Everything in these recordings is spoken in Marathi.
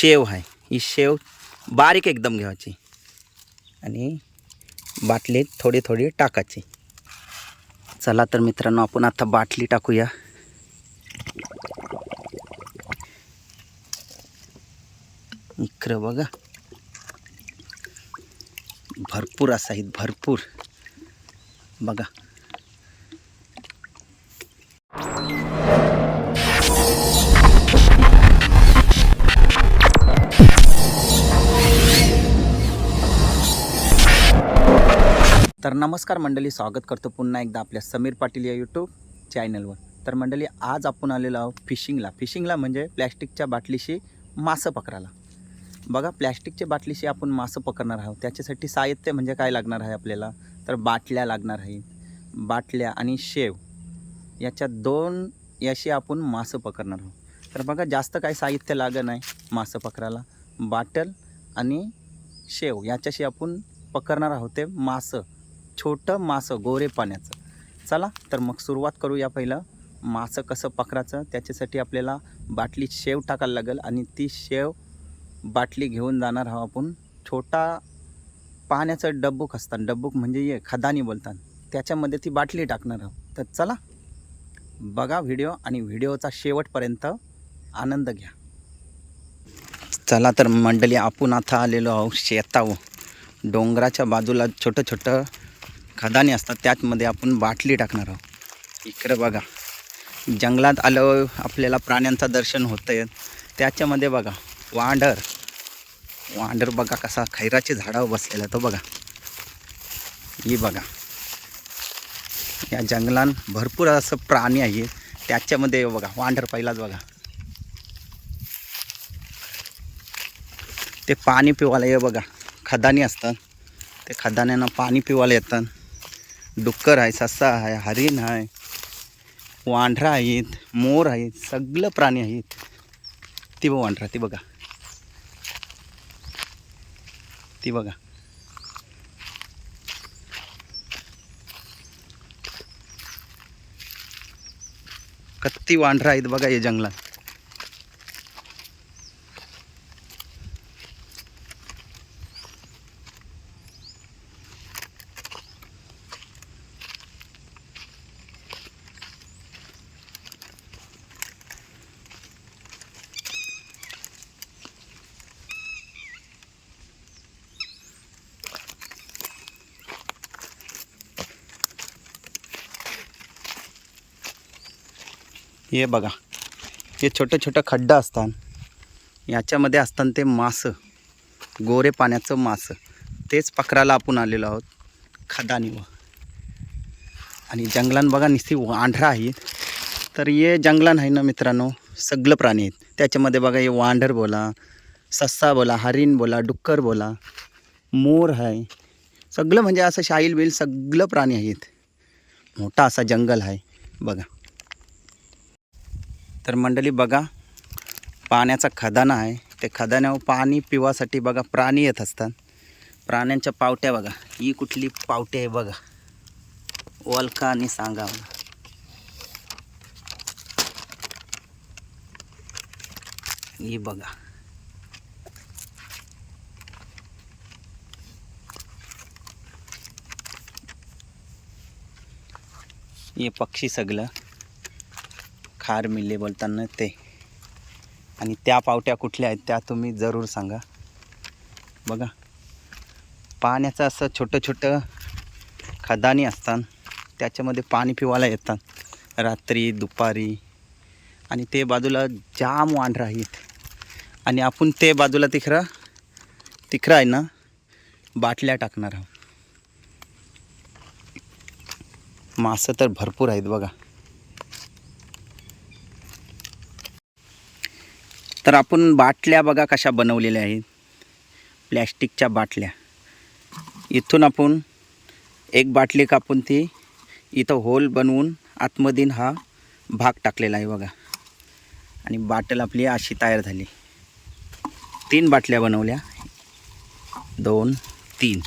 शेव आहे. ही शेव बारीक एकदम घ्यायची. आणि बाटलीत थोडी थोडी टाकायची. चला तर मित्रांनो आपण आता बाटली टाकूया. इकडं बघा. भरपूर असा आहेत भरपूर. बघा. तर नमस्कार मंडळी स्वागत करतो पुन्हा एकदा आपल्या समीर पाटील या यूट्यूब चॅनलवर तर मंडळी आज आपण आलेलो आहोत फिशिंगला. फिशिंगला म्हणजे प्लॅस्टिकच्या बाटलीशी मासं पकडायला. बघा प्लॅस्टिकच्या बाटलीशी आपण मासं पकडणार आहोत. त्याच्यासाठी साहित्य म्हणजे काय लागणार आहे आपल्याला? तर बाटल्या लागणार आहे बाटल्या आणि शेव. याच्या दोन याशी आपण मासं पकडणार आहोत. तर बघा जास्त काय साहित्य लागत नाही मासं पकडायला. बाटल आणि शेव याच्याशी आपण पकडणार आहोत ते मासं. छोटं मासं गोरे पाण्याचं. चला तर मग सुरुवात करूया पहिलं. मासं कसं पकडायचं त्याच्यासाठी आपल्याला बाटली शेव टाकायला लागेल आणि ती शेव बाटली घेऊन जाणार आहोत आपण. छोटा पाण्याचं डब्बूक असतात डब्बूक म्हणजे ये खदानी बोलतात. त्याच्यामध्ये ती बाटली टाकणार आहोत. तर चला बघा व्हिडिओ आणि व्हिडिओचा शेवटपर्यंत आनंद घ्या. चला तर मंडळी आपण आता आलेलो आहोत शेताव डोंगराच्या बाजूला छोटं छोटं खदानी असतात त्यातमध्ये आपण बाटली टाकणार आहोत. इकडं बघा. जंगलात आलं आपल्याला प्राण्यांचं दर्शन होतं आहे त्याच्यामध्ये बघा वांढर. वांढर बघा कसा खैराची झाडावर बसलेला तो बघा. ही बघा. या जंगलात भरपूर असं प्राणी आहे. त्याच्यामध्ये बघा वांढर पहिलाच बघा. ते पाणी पिवायला ये बघा खदानी असतात. ते खदान्यांना पाणी पिवायला येतात. डुक्कर आहे ससा आहे हरिण आहे वांढरा आहेत मोर आहेत सगळं प्राणी आहेत. ती बघ वांढरा ती बघा. ती बघा. कत्ती वांढरा आहेत बघा या जंगलात. हे बघा. हे छोटं छोटं खड्डा असतात. याच्यामध्ये असतात ते मासं. गोरे पाण्याचं मासं. तेच पकडायला आपण आलेलो आहोत खदानीवर. आणि जंगलात बघा निस्ती वांढरा आहेत तर हे जंगलात आहे ना मित्रांनो सगळं प्राणी आहेत. त्याच्यामध्ये बघा हे वांढर बोला सस्सा बोला हरिण बोला डुक्कर बोला मोर आहे. सगळं म्हणजे असं शाईल बिल सगळं प्राणी आहेत. मोठा असा जंगल आहे. बघा. तर मंडळी बघा पाण्याचा खदाना आहे. ते खदान्यावर पाणी पिवासाठी बघा प्राणी येत असतात. प्राण्यांच्या पावट्या बघा. ही कुठली पावटी आहे बघा. ओळखा आणि सांगा बघा. ही बघा. हे पक्षी सगळं. खार मिल्ले बोलताना ते. आणि त्या पावट्या कुठल्या आहेत त्या तुम्ही जरूर सांगा. बघा. पाण्याचं असं छोटं छोटं खदानी असतात. त्याच्यामध्ये पाणी पिवायला येतात. रात्री दुपारी. आणि ते बाजूला जाम वांढरं आहेत आणि आपण ते बाजूला तिखरा तिकडं आहे ना बाटल्या टाकणार आहोत. मासं तर भरपूर आहेत बघा. तर आपण बाटल्या बघा कशा बनवलेल्या आहेत. प्लॅस्टिकच्या बाटल्या. इथून आपण एक बाटली कापून ती इथं होल बनवून आतमधीन हा भाग टाकलेला आहे बघा. आणि बाटल आपली अशी तयार झाली. तीन बाटल्या बनवल्या. दोन तीन.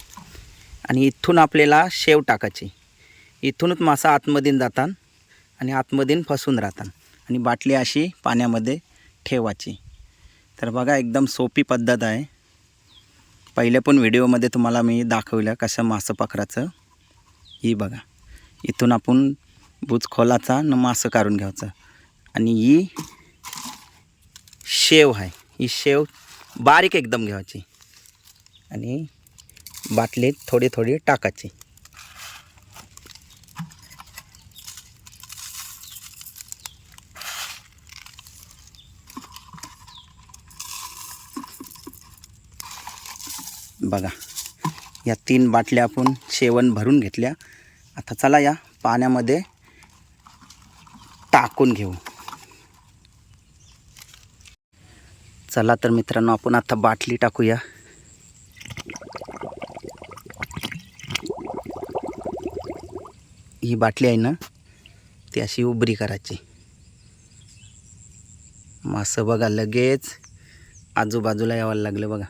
आणि इथून आपल्याला शेव टाकायची. इथूनच मासा आतमधीन जातात आणि आतमधीन फसून राहतात. आणि बाटली अशी पाण्यामध्ये ठेवायची. तर बघा एकदम सोपी पद्धत आहे. पहिल्या पण व्हिडिओमध्ये तुम्हाला मी दाखवलं कसं मासं पकडायचं. ही बघा इथून आपण भूज खोलाचा न मासं काढून घ्यायचं. आणि ही शेव आहे. ही शेव बारीक एकदम घ्यायची. आणि बाटलीत थोडी थोडी टाकायची. बघा. या तीन बाटल्या आपण शेवण भरून घेतल्या. आता चला या पाण्यामध्ये टाकून घेऊ. चला तर मित्रांनो आपण आता बाटली टाकूया. ही बाटली आहे ना ती अशी उबरी करायची. मासं बघा लगेच आजूबाजूला यावं लागलं बघा.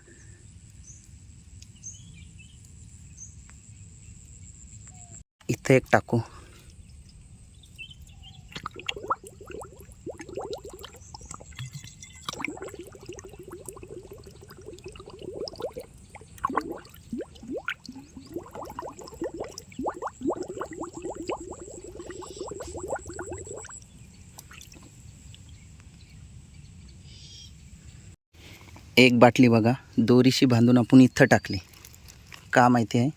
इथं एक टाकू. एक बाटली बघा दोरीशी बांधून आपण इथं टाकली. का माहिती आहे?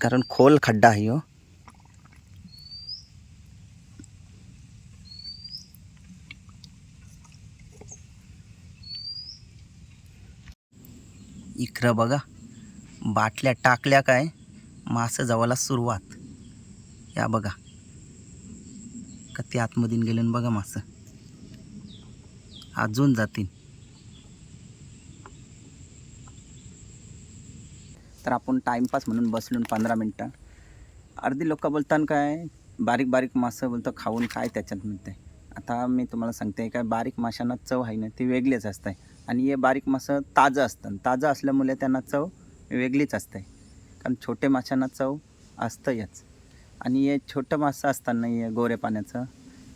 कारण खोल खड्डा आहे हो. इकडं बघा. बाटल्या टाकल्या काय? मासं जवाला सुरुवात. या बघा. कधी आतमधून गेले न बघा मासं. अजून जातील. तर आपण टाईमपास म्हणून बसलो पंधरा मिनटं. अर्धी लोक बोलतात काय? बारीक बारीक मासं बोलतो खाऊन काय त्याच्यात म्हणते. आता मी तुम्हाला सांगते काय बारीक माशांना चव आहे ना ती वेगळीच आहे आणि हे बारीक मासं ताजं असतं. ताजं असल्यामुळे त्यांना चव वेगळीच असते. कारण छोटे माशांना चव असतं याच आणि हे छोटं मासं असताना हे गोरे पाण्याचं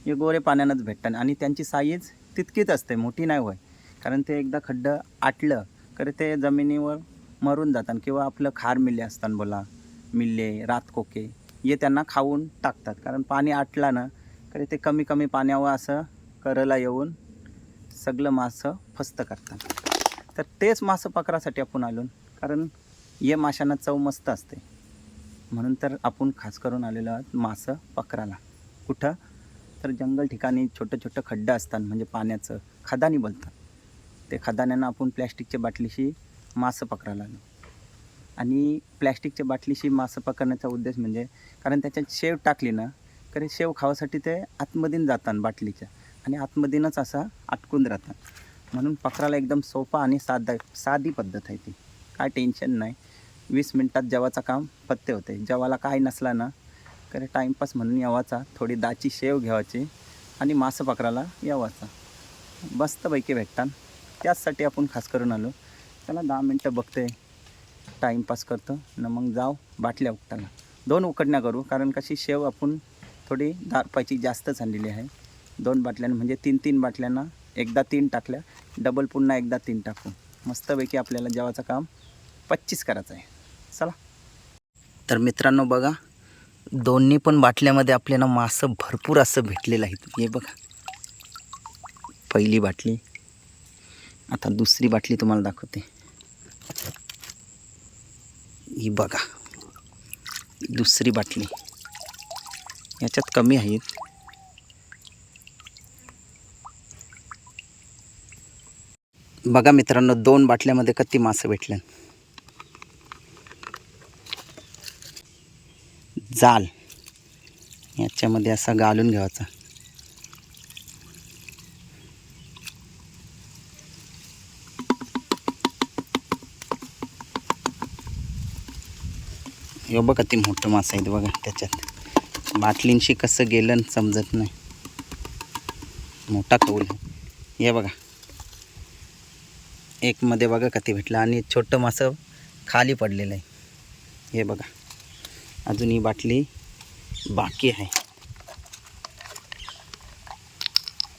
हे गोरे पाण्यानंच भेटतं. आणि त्यांची साईज तितकीच असते. मोठी नाही होय. कारण ते एकदा खड्डं आटलं तर ते जमिनीवर मरून जातात. किंवा आपलं खार मिल्ले असतात बोला मिल्ले रातकोके हे त्यांना खाऊन टाकतात. कारण पाणी आटलं ना तरी ते कमी कमी पाण्यावर असं करला येऊन सगळं मासं फस्त करतात. तर तेच मासं पकडासाठी आपण आलो. कारण या माशांना चव मस्त असते. म्हणून तर आपण खास करून आलेलो आहोत मासं पकडायला. कुठं? तर जंगल ठिकाणी छोटं छोटं खड्डं असतात. म्हणजे पाण्याचं खदानी बोलतात ते खदान्यांना आपण प्लॅस्टिकच्या बाटलीशी मासं पकडायला आलो. आणि प्लॅस्टिकच्या बाटलीशी मासं पकडण्याचा उद्देश म्हणजे कारण त्याच्यात शेव टाकली ना तरी शेव खावासाठी ते आतमधून जातात बाटलीच्या. आणि आतमधीनच असा आटकून राहतात. म्हणून पकडायला एकदम सोपा आणि साधा साधी पद्धत आहे ती. काय टेन्शन नाही. वीस मिनटात जेवाचं काम पत्ते होते. जेवाला काय नसला ना तरी टाईमपास म्हणून यावाचा थोडी दाची शेव घ्यावाची आणि मासं पकडायला यावाचा. मस्तपैकी भेटतात. त्याचसाठी आपण खास करून आलो. त्याला दहा मिनटं बघते. टाईमपास करतो. न मग जाऊ बाटल्या उकटायला दोन उकडण्या करू कारण कशी शेव आपण थोडी दारपायची रुपयाची जास्तच आणलेली आहे. दोन बाटल्यानं म्हणजे तीन तीन बाटल्यांना एकदा तीन टाकल्या. डबल पुन्हा एकदा तीन टाकू. मस्तपैकी आपल्याला जेवाचं काम पच्चीस करायचं आहे. चला. तर मित्रांनो बघा दोन्ही पण बाटल्यामध्ये आपल्याला मासं भरपूर असं भेटलेलं आहे हे बघा. पहिली बाटली. आता दुसरी बाटली तुम्हाला दाखवते. ही बघा. दुसरी बाटली. याच्यात कमी आहेत. बघा मित्रांनो दोन बाटल्यामध्ये कत्ती मासं भेटले. जाल. याच्यामध्ये असा घालून घ्यायचा. यो बघा ते मोठं मासं आहेत बघा त्याच्यात. बाटलींशी कसं गेलं समजत नाही. मोठा कौल हे बघा. एकमध्ये बघा कधी भेटलं. आणि छोटं मासं खाली पडलेलं आहे. हे बघा. अजून ही बाटली बाकी आहे.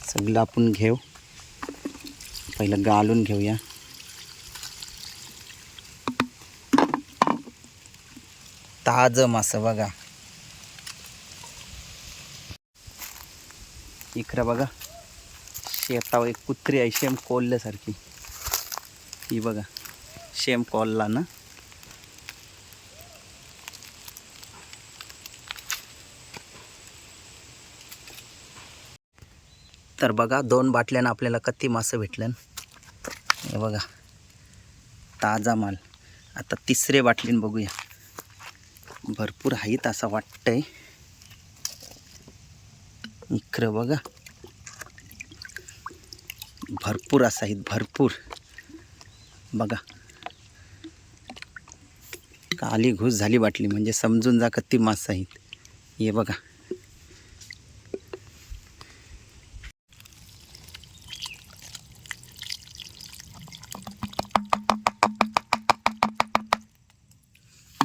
सगळं आपण घेऊ. पहिलं गालून घेऊया. ताजं मासं बघा. इकडं बघा. शेतावर एक कुत्री आहे शेम कोल्ल्यासारखी. ही बघा शेम कॉलला ना. तर बघा दोन बाटल्यानं आपल्याला कत्ती मासं भेटलं हे बघा ताजा माल. आता तिसरे बाटलीन बघूया. भरपूर आहेत असं वाटतंय. इकडं बघा. भरपूर असं आहेत भरपूर. बघा. काली घुस झाली बाटली म्हणजे समजून जा किती मास आहेत. हे बघा.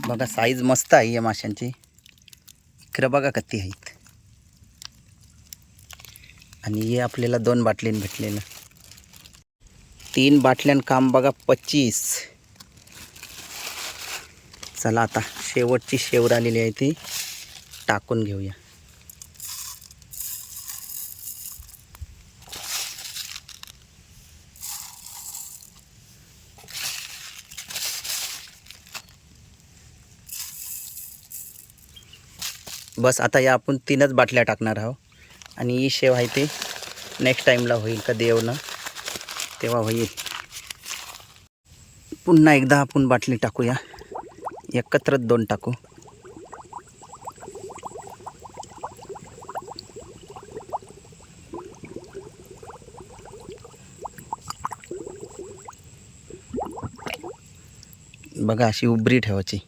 बघा साईज मस्त आहे या माशांची. इकडं बघा कत्ती आहेत. आणि हे आपल्याला दोन बाटलीन भेटलेलं. तीन बाटल्यान काम बघा पच्चीस. चला आता शेवटची शेवर आलेली आहे ती टाकून घेऊया. बस आता या आपण तीनच बाटल्या टाकणार आहोत. आणि ही शेव आहे ती नेक्स्ट टाईमला होईल कधी येऊ ना तेव्हा होईल. पुन्हा एकदा आपण बाटली टाकूया. एकत्रच दोन टाकू. बघा अशी उबरी ठेवायची.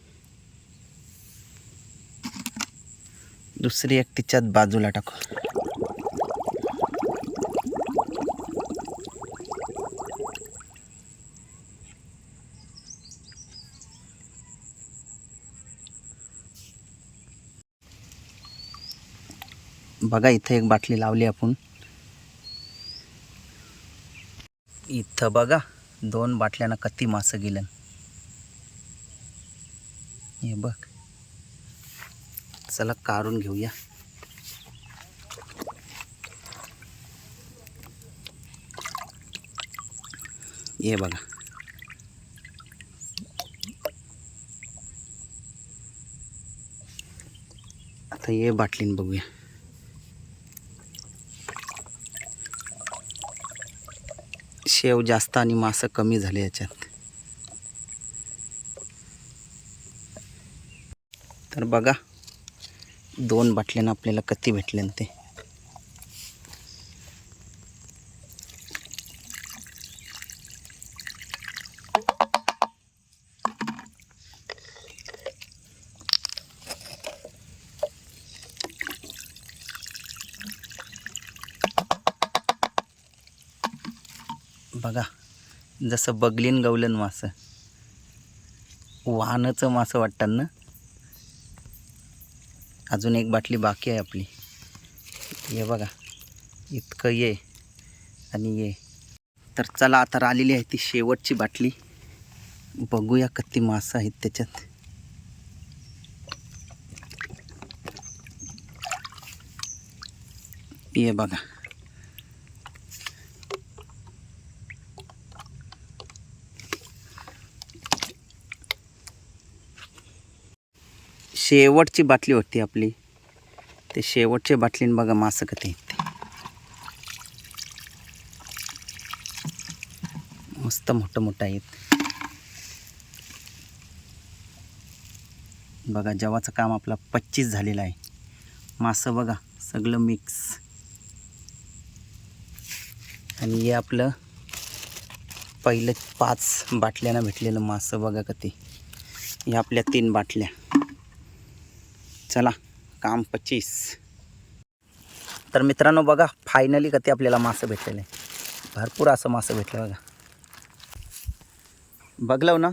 दुसरी एक तिच्यात बाजूला टाकू. बघा इथं एक बाटली लावली आपण. इथं बघा दोन बाटल्यानं कती मासं गेलं हे बघ. चला काढून घेऊया. ये बघा. आता ये बाटलीन बघूया. शेव जास्त आणि मासं कमी झाले याच्यात. तर बघा दोन बाटल्यानं आपल्याला कती भेटले ते. बघा जसं बगलीन गवलन मासं. वाहनाचं मासं वाटतं ना? अजून एक बाटली बाकी आहे आपली. ये बघा इतकं ये आणि ये. तर चला आता आलेली आहे ती शेवटची बाटली. बघूया कत्ती मासं आहेत त्याच्यात. ये बघा. शेवटची बाटली होती आपली. ते शेवटच्या बाटलीन बघा मासं कधी मस्त मोठं मोठं आहेत. बघा जेव्हाचं काम आपलं पच्चीस झालेलं आहे. मासं बघा सगळं मिक्स आणि हे आपलं पहिलं पाच बाटल्यानं भेटलेलं मासं बघा कधी हे आपल्या तीन बाटल्या. चला काम पच्चीस. तर मित्रांनो बघा फायनली कधी आपल्याला मासं भेटलेलं आहे. भरपूर असं मासं भेटलं बघा. बघलं ना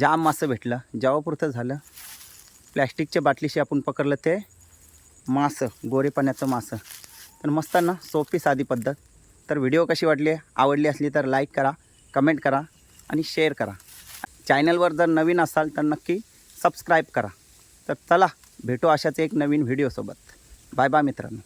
जाम मासं भेटलं. जेव्हापुरतं झालं प्लॅस्टिकच्या बाटलीशी आपण पकडलं ते मासं गोरे पाण्याचं मासं. तर मस्त ना सोपी साधी पद्धत. तर व्हिडिओ कशी वाटली आवडली असली तर लाईक करा कमेंट करा आणि शेअर करा. चॅनलवर जर नवीन असाल तर नक्की सबस्क्राईब करा. तर चला भेटू अशाच एक नवीन व्हिडिओसोबत बाय बाय मित्रांनो.